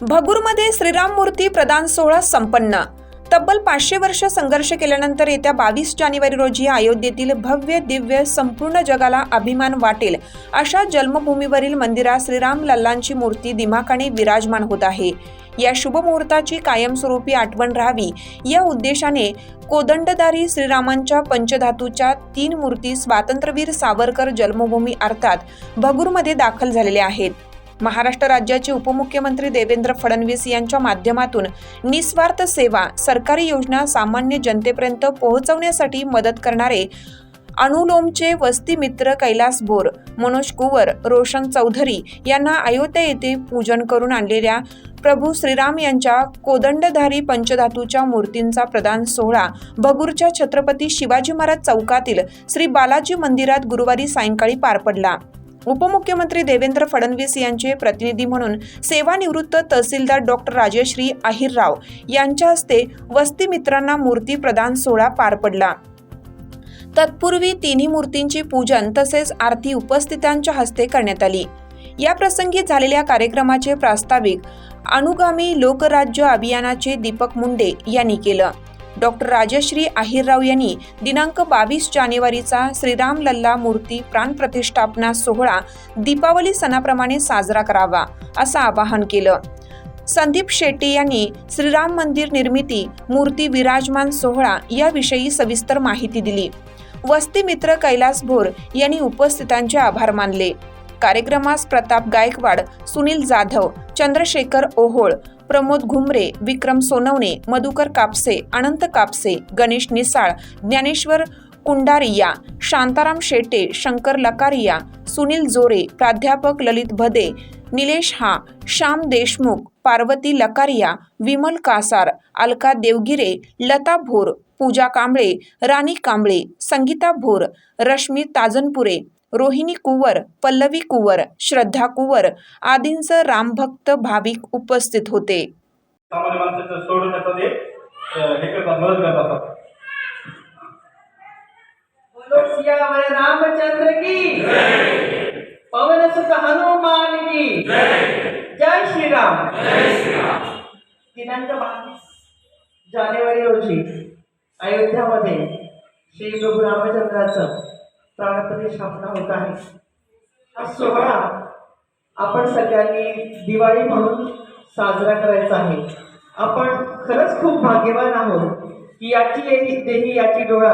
भगूरमध्ये श्रीराम मूर्ती प्रदान सोहळा संपन्न. तब्बल पाचशे वर्ष संघर्ष केल्यानंतर येत्या बावीस जानेवारी रोजी अयोध्येतील भव्य दिव्य संपूर्ण जगाला अभिमान वाटेल अशा जन्मभूमीवरील मंदिरात श्रीराम लल्लांची मूर्ती दिमाखाने विराजमान होत आहे. या शुभमुहूर्ताची कायमस्वरूपी आठवण राहावी. या उद्देशाने कोदंडधारी श्रीरामांच्या पंचधातूच्या तीन मूर्ती स्वातंत्र्यवीर सावरकर जन्मभूमी अर्थात भगूरमध्ये दाखल झालेल्या आहेत. महाराष्ट्र राज्याचे उपमुख्यमंत्री देवेंद्र फडणवीस यांच्या माध्यमातून निस्वार्थ सेवा सरकारी योजना सामान्य जनतेपर्यंत पोहोचवण्यासाठी मदत करणारे अनुलोमचे वस्ती मित्र कैलास बोर मनोज कुवर रोशन चौधरी यांना अयोध्या येथे पूजन करून आणलेल्या प्रभू श्रीराम यांच्या कोदंडधारी पंचधातूच्या मूर्तींचा प्रदान सोहळा भगूरच्या छत्रपती शिवाजी महाराज चौकातील श्री बालाजी मंदिरात गुरुवारी सायंकाळी पार पडला. उपमुख्यमंत्री देवेंद्र फडणवीस यांचे प्रतिनिधी म्हणून सेवानिवृत्त तहसीलदार डॉक्टर राजश्री अहिरराव यांच्या हस्ते वस्ती मित्रांना मूर्ती प्रदान सोहळा पार पडला. तत्पूर्वी तिन्ही मूर्तींची पूजन तसेच आरती उपस्थितांच्या हस्ते करण्यात आली. या प्रसंगी झालेल्या कार्यक्रमाचे प्रास्ताविक अनुगामी लोकराज्य अभियानाचे दीपक मुंडे यांनी केलं. डॉक्टर राजश्री अहिरराव यांनी दिनांक बावीस जानेवारीचा श्रीराम लल्ला मूर्ती प्राणप्रतिष्ठापना सोहळा दीपावली सणाप्रमाणे साजरा करावा असं आवाहन केलं. संदीप शेट्टी यांनी श्रीराम मंदिर निर्मिती मूर्ती विराजमान सोहळा याविषयी सविस्तर माहिती दिली. वस्ती मित्र कैलास भोर यांनी उपस्थितांचे आभार मानले. कार्यक्रमास प्रताप गायकवाड सुनील जाधव चंद्रशेखर ओहोळ प्रमोद घुमरे विक्रम सोनवणे मधुकर कापसे अनंत कापसे गणेश निसाळ ज्ञानेश्वर कुंडारिया शांताराम शेटे शंकर लकारिया सुनील जोरे प्राध्यापक ललित भदे निलेश हा श्याम देशमुख पार्वती लकारिया विमल कासार अलका देवगिरे लता भोर पूजा कांबळे राणी कांबळे संगीता भोर रश्मी ताजनपुरे रोहिणी कुवर पल्लवी कुवर श्रद्धा कुवर आदींसह रामभक्त भाविक उपस्थित होते. रामचंद्र की। पवन सुत हनुमान की जय श्रीराम. दिनांक बावीस जानेवारी रोजी अयोध्यामध्ये श्री प्रभू रामचंद्राचं प्राणप्रतिष्ठापना होत आहे. हा सोहळा आपण सगळ्यांनी दिवाळी म्हणून साजरा करायचा आहे. आपण खरंच खूप भाग्यवान आहोत की याची देही देही याची डोळा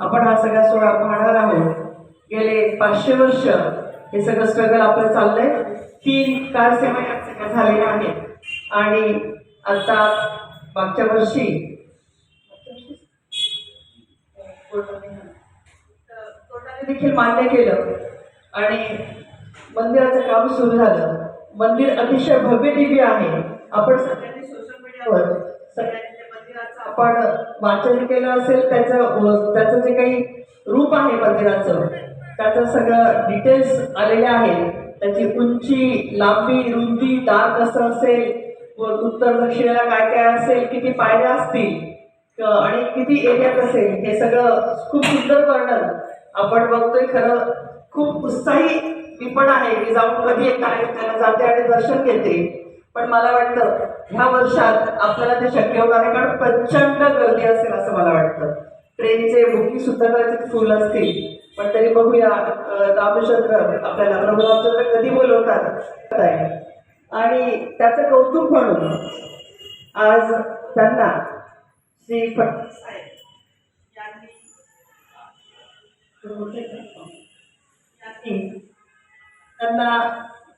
आपण हा सगळा सोहळा पाहणार आहोत. गेले पाचशे वर्ष हे सगळं स्ट्रगल आपलं चाललंय. तीन कारसेवा या सगळ्या झालेल्या आहेत. आणि आता मागच्या वर्षी कोर्टाने देखील मान्य केलं. आणि मंदिराचं काम सुरू झालं. मंदिर अतिशय भव्य दिव्य आहे. आपण सगळ्यांनी सोशल मीडियावर सगळ्यांनी मंदिराचं आपण वाचन केलं असेल त्याचं त्याचं जे काही रूप आहे मंदिराचं त्याचं सगळं डिटेल्स आलेले आहेत. त्याची उंची लांबी रुंदी दार कसं असेल व उत्तर दक्षिणेला काय काय असेल किती पायऱ्या असतील आणि किती एरियात असेल हे सगळं खूप सुंदर वर्णन आपण बघतोय खरं. खूप उत्साही मी पण आहे की जाऊन कधी एक कार्यक्रमाला जाते आणि दर्शन घेते. पण मला वाटतं ह्या वर्षात आपल्याला ते शक्य होणार आहे कारण प्रचंड गर्दी असेल असं मला वाटतं. ट्रेनचे बुकिंग सुद्धा कदाचित फुल असतील. पण तरी बघूया रामचंद्र आपल्याला प्रभू रामचंद्र कधी बोलवतात आणि त्याचं कौतुक म्हणून आज त्यांना श्री यांनी त्यांना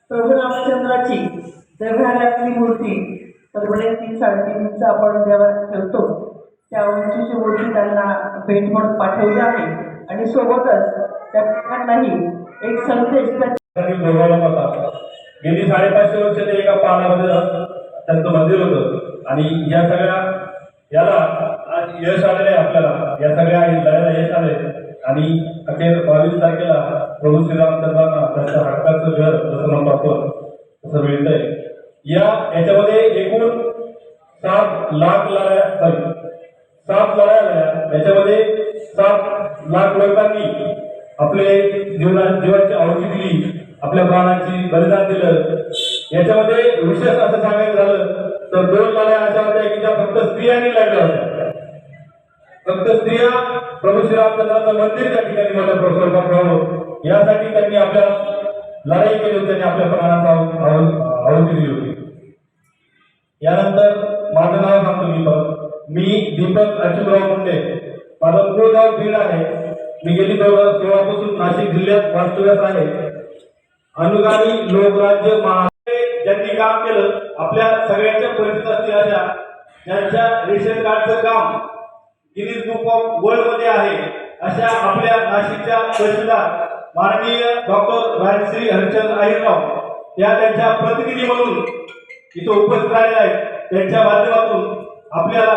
प्रभू रामचंद्राची देवघरातली मूर्ती तर तीन साडेतीन इंच आपण देवात ठेवतो त्या उंचीची मूर्ती त्यांना भेट म्हणून पाठवली आहे. आणि सोबतच त्या पिकांनाही एक संदेश होता गेली साडेपाचशे वर्ष ते एका पानामध्ये त्यांचं मंदिर होतं. आणि या सगळ्या याला आज यश आलेलं आहे आपल्याला. या सगळ्या लढ्याला यश आले आणि अखेर बावीस तारखेला प्रभू श्रीरामचंद्रांना त्यांच्या हक्काचं घर जसं म्हणतो आपण तसं मिळतंय. या याच्यामध्ये एकूण सात लाख लढाया सॉरी सात लढाया झाल्या. याच्यामध्ये सात लाख लोकांनी आपले जीवना जीवाची आहुती दिली आपल्या प्राणाची बलिदान दिलं. याच्यामध्ये विशेष असं सांगायचं झालं तर दोन लढाया अशा होत्या की ज्या फक्त स्त्रियांनी लढल्या होत्या. फक्त स्त्रिया प्रभू श्रीरामचंद्राचं मंदिर त्या ठिकाणी मोठ्या स्वरूपात व्हावं यासाठी त्यांनी आपल्या लढाई केली होती त्यांनी आपल्या प्राणाचा आहुती दिली होती. यानंतर माझं नाव सांगतो मी पण. मी दीपक अच्युतराव मूळ आहे. मी गेली दोन नाशिक जिल्ह्यात वास्तव्यास आहे. अनुगामी लोकराज्य महा ज्यांनी काम केलं आपल्या सगळ्यांच्या परिस्थिती असतील अशा ज्यांच्या रेशन कार्डचं काम गिनीज बुक ऑफ वर्ल्डमध्ये आहे अशा आपल्या नाशिकच्या तहसीलदार माननीय डॉक्टर राजश्री हरिचंद अहिरराव या त्यांच्या प्रतिनिधी म्हणून इथं उपस्थित राहिलेले आहेत. त्यांच्या माध्यमातून आपल्याला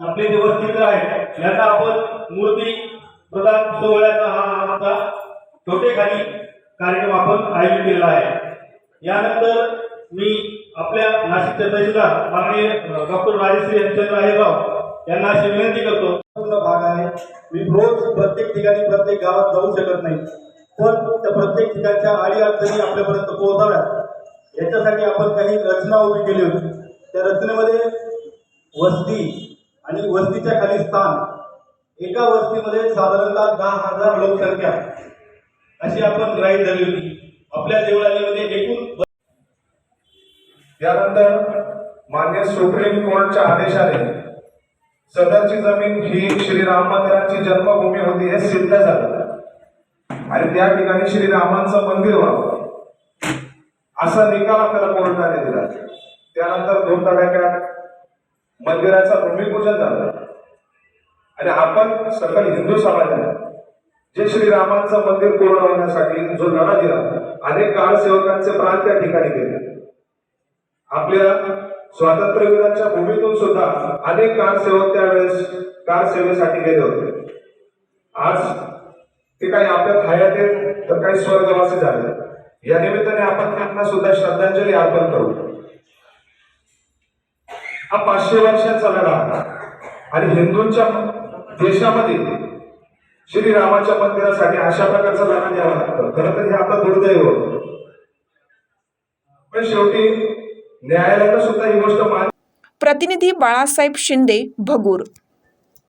आपले जे वस्तीकर आहेत यांना आपण मूर्ती प्रदान सोहळ्याचा हा आमचा छोटेखानी कार्यक्रम आपण आयोजित केलेला आहे. यानंतर मी आपल्या नाशिकच्या तहसीलदार माननीय डॉक्टर राजश्री हरिचंद्र अहिरराव यांना अशी विनंती करतो. पूर्ण भाग आहे. मी रोज प्रत्येक ठिकाणी प्रत्येक गावात जाऊ शकत नाही. पण त्या प्रत्येक ठिकाणच्या आडी अडचणी आपल्यापर्यंत पोहोचाव्यात. याच्यासाठी आपण काही रचना उभी केली होती. त्या रचनेमध्ये वस्ती आणि वस्तीच्या खाली स्थान. एका वस्तीमध्ये साधारणतः दहा हजार लोकसंख्या अशी आपण ग्राही धरली होती. आपल्या देवळालीमध्ये एकूण त्यानंतर मान्य सुप्रीम कोर्टच्या आदेशाने सदरची जमीन ही श्रीराम मंदिराची जन्मभूमी होती हे सिद्ध झालं. आणि त्या ठिकाणी श्रीरामांचं मंदिर व्हावं. असा निकाल आपल्याला कोर्टाने दिला. त्यानंतर दोन तडाख्यात मंदिराचा भूमिपूजन झालं. आणि आपण सकल हिंदू समाजाने. जे श्रीरामांचं मंदिर पूर्ण होण्यासाठी जो लढा दिला अनेक काळसेवकांचे प्राण त्या ठिकाणी गेले. आपल्या स्वातंत्र्यवीरांच्या भूमीतून सुद्धा अनेक कारसेवक त्यावेळेस कारसेवेसाठी गेले होते. आज ते काही आपल्या हयात येत तर काही स्वर्गवासी झाले. या निमित्ताने आपण त्यांना सुद्धा श्रद्धांजली अर्पण करू. पाचशे वर्षाचा लढा आणि हिंदूंच्या देशामध्ये श्रीरामाच्या मंदिरासाठी अशा प्रकारचा लढा द्यावा लागतो. खरं तर हे आपलं दुर्दैव पण शेवटी न्यायालयानं सुद्धा ही गोष्ट मान प्रतिनिधी बाळासाहेब शिंदे भगूर